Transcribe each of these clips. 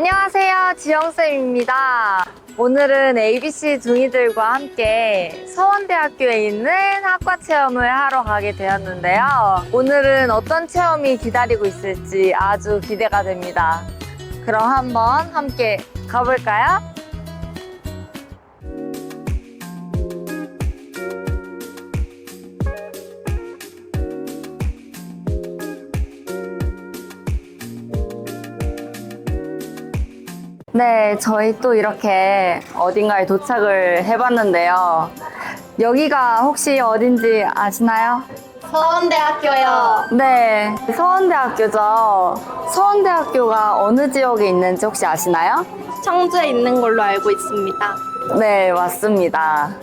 안녕하세요. 지영쌤입니다. 오늘은 ABC 둥이들과 함께 서원대학교에 있는 학과 체험을 하러 가게 되었는데요. 오늘은 어떤 체험이 기다리고 있을지 아주 기대가 됩니다. 그럼 한번 함께 가볼까요? 네, 저희 또 이렇게 어딘가에 도착을 해봤는데요. 여기가 혹시 어딘지 아시나요? 서원대학교요. 네, 서원대학교죠. 서원대학교가 어느 지역에 있는지 혹시 아시나요? 청주에 있는 걸로 알고 있습니다. 네, 맞습니다.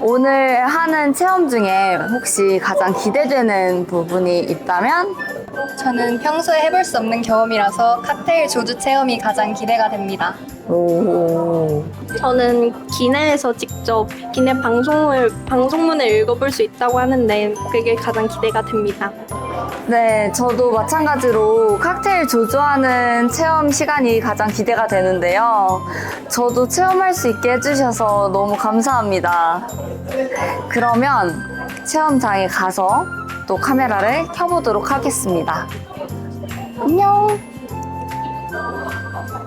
오늘 하는 체험 중에 혹시 가장 기대되는 부분이 있다면? 저는 평소에 해볼 수 없는 경험이라서 칵테일 조주 체험이 가장 기대가 됩니다. 오. 저는 기내에서 직접 기내 방송을 방송문을 읽어볼 수 있다고 하는데 그게 가장 기대가 됩니다. 네, 저도 마찬가지로 칵테일 조조하는 체험 시간이 가장 기대가 되는데요. 저도 체험할 수 있게 해주셔서 너무 감사합니다. 그러면 체험장에 가서 또 카메라를 켜보도록 하겠습니다. 안녕!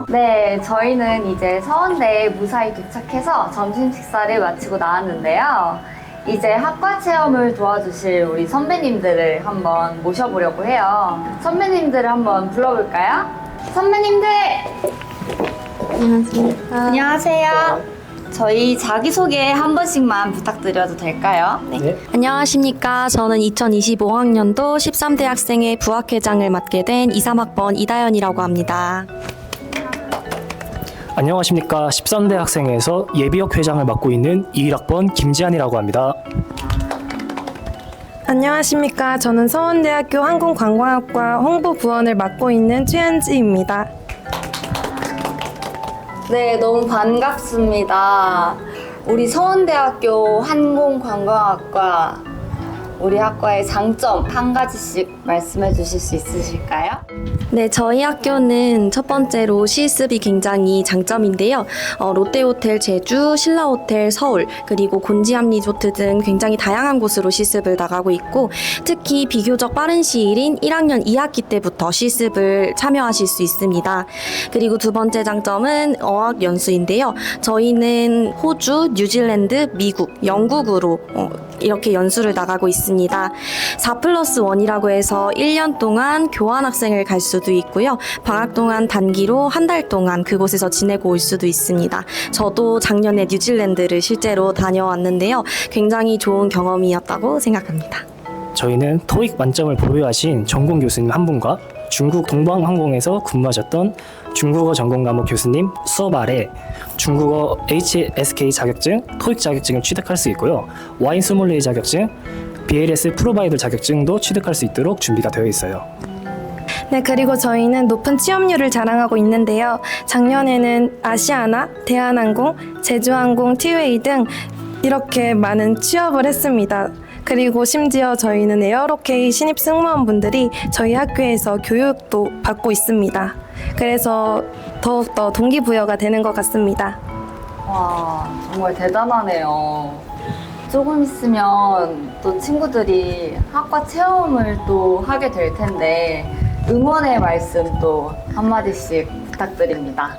네, 저희는 이제 서원대에 무사히 도착해서 점심 식사를 마치고 나왔는데요. 이제 학과 체험을 도와주실 우리 선배님들을 한번 모셔보려고 해요. 선배님들을 한번 불러볼까요? 선배님들! 안녕하십니까. 안녕하세요. 저희 자기소개 한 번씩만 부탁드려도 될까요? 네. 안녕하십니까. 저는 2025학년도 13대 학생의 부학회장을 맡게 된 23학번 이다연이라고 합니다. 안녕하십니까. 13대 학생회에서 예비역 회장을 맡고 있는 21학번 김지한이라고 합니다. 안녕하십니까. 저는 서원대학교 항공관광학과 홍보부원을 맡고 있는 최현지입니다. 네, 너무 반갑습니다. 우리 서원대학교 항공관광학과 우리 학과의 장점 한 가지씩 말씀해 주실 수 있으실까요? 네, 저희 학교는 첫 번째로 실습이 굉장히 장점인데요. 어, 롯데호텔 제주, 신라호텔 서울, 그리고 곤지암 리조트 등 굉장히 다양한 곳으로 실습을 나가고 있고, 특히 비교적 빠른 시일인 1학년 2학기 때부터 실습을 참여하실 수 있습니다. 그리고 두 번째 장점은 어학 연수인데요. 저희는 호주, 뉴질랜드, 미국, 영국으로 어, 이렇게 연수를 나가고 있습니다. 4 플러스 1이라고 해서 1년 동안 교환 학생을 갈 수도 있고요. 방학 동안 단기로 한 달 동안 그곳에서 지내고 올 수도 있습니다. 저도 작년에 뉴질랜드를 실제로 다녀왔는데요. 굉장히 좋은 경험이었다고 생각합니다. 저희는 토익 만점을 보유하신 전공 교수님 한 분과 중국 동방항공에서 근무하셨던 중국어 전공 과목 교수님 수업 아래 중국어 HSK 자격증, 토익 자격증을 취득할 수 있고요. 와인 소믈리에 자격증, BLS 프로바이더 자격증도 취득할 수 있도록 준비가 되어 있어요. 네, 그리고 저희는 높은 취업률을 자랑하고 있는데요. 작년에는 아시아나, 대한항공, 제주항공, 티웨이 등 이렇게 많은 취업을 했습니다. 그리고 심지어 저희는 에어로케이 신입 승무원분들이 저희 학교에서 교육도 받고 있습니다. 그래서 더욱더 동기부여가 되는 것 같습니다. 와, 정말 대단하네요. 조금 있으면 또 친구들이 학과 체험을 또 하게 될 텐데 응원의 말씀 또 한마디씩 부탁드립니다.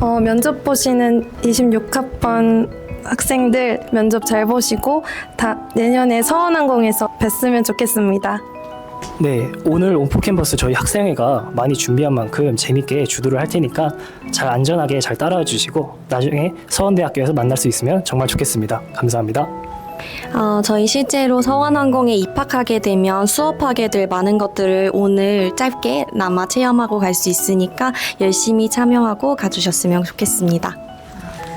어, 면접 보시는 26학번 학생들 면접 잘 보시고 다 내년에 서원항공에서 뵀으면 좋겠습니다. 네, 오늘 온포 캠퍼스 저희 학생회가 많이 준비한 만큼 재밌게 주도를 할 테니까 잘 안전하게 잘 따라와 주시고 나중에 서원대학교에서 만날 수 있으면 정말 좋겠습니다. 감사합니다. 어, 저희 실제로 서원항공에 입학하게 되면 수업하게 될 많은 것들을 오늘 짧게 남아 체험하고 갈 수 있으니까 열심히 참여하고 가주셨으면 좋겠습니다.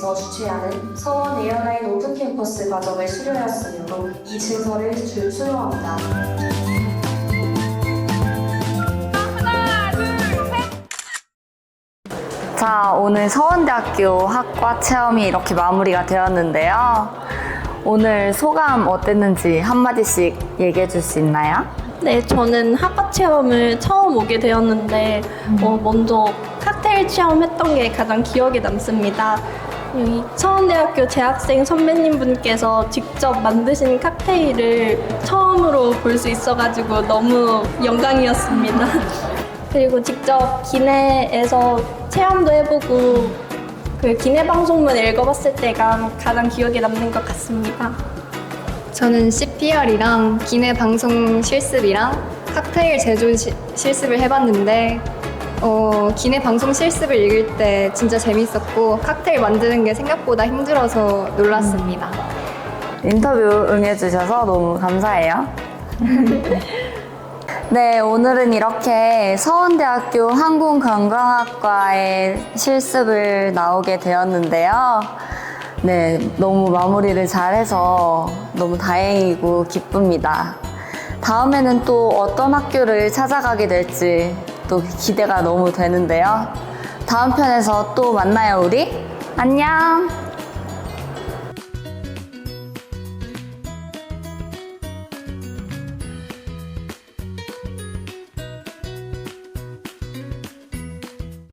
주최하는 서원 에어라인 오픈 캠퍼스 과정을 수료하였으므로 이 증서를 주- 수여합니다. 자, 오늘 서원대학교 학과 체험이 이렇게 마무리가 되었는데요. 오늘 소감 어땠는지 한마디씩 얘기해 줄 수 있나요? 네, 저는 학과 체험을 처음 오게 되었는데 어, 먼저 칵테일 체험했던 게 가장 기억에 남습니다. 여기 서원대학교 재학생 선배님 분께서 직접 만드신 칵테일을 처음으로 볼 수 있어가지고 너무 영광이었습니다. 그리고 직접 기내에서 체험도 해보고 그 기내 방송문 읽어봤을 때가 가장 기억에 남는 것 같습니다. 저는 CPR이랑 기내 방송 실습이랑 칵테일 제조 시- 실습을 해봤는데 어, 기내 방송 실습을 읽을 때 진짜 재밌었고 칵테일 만드는 게 생각보다 힘들어서 놀랐습니다. 인터뷰 응해주셔서 너무 감사해요. 네, 오늘은 이렇게 서원대학교 항공관광학과의 실습을 나오게 되었는데요. 네, 너무 마무리를 잘해서 너무 다행이고 기쁩니다. 다음에는 또 어떤 학교를 찾아가게 될지 또 기대가 너무 되는데요. 다음 편에서 또 만나요, 우리. 안녕!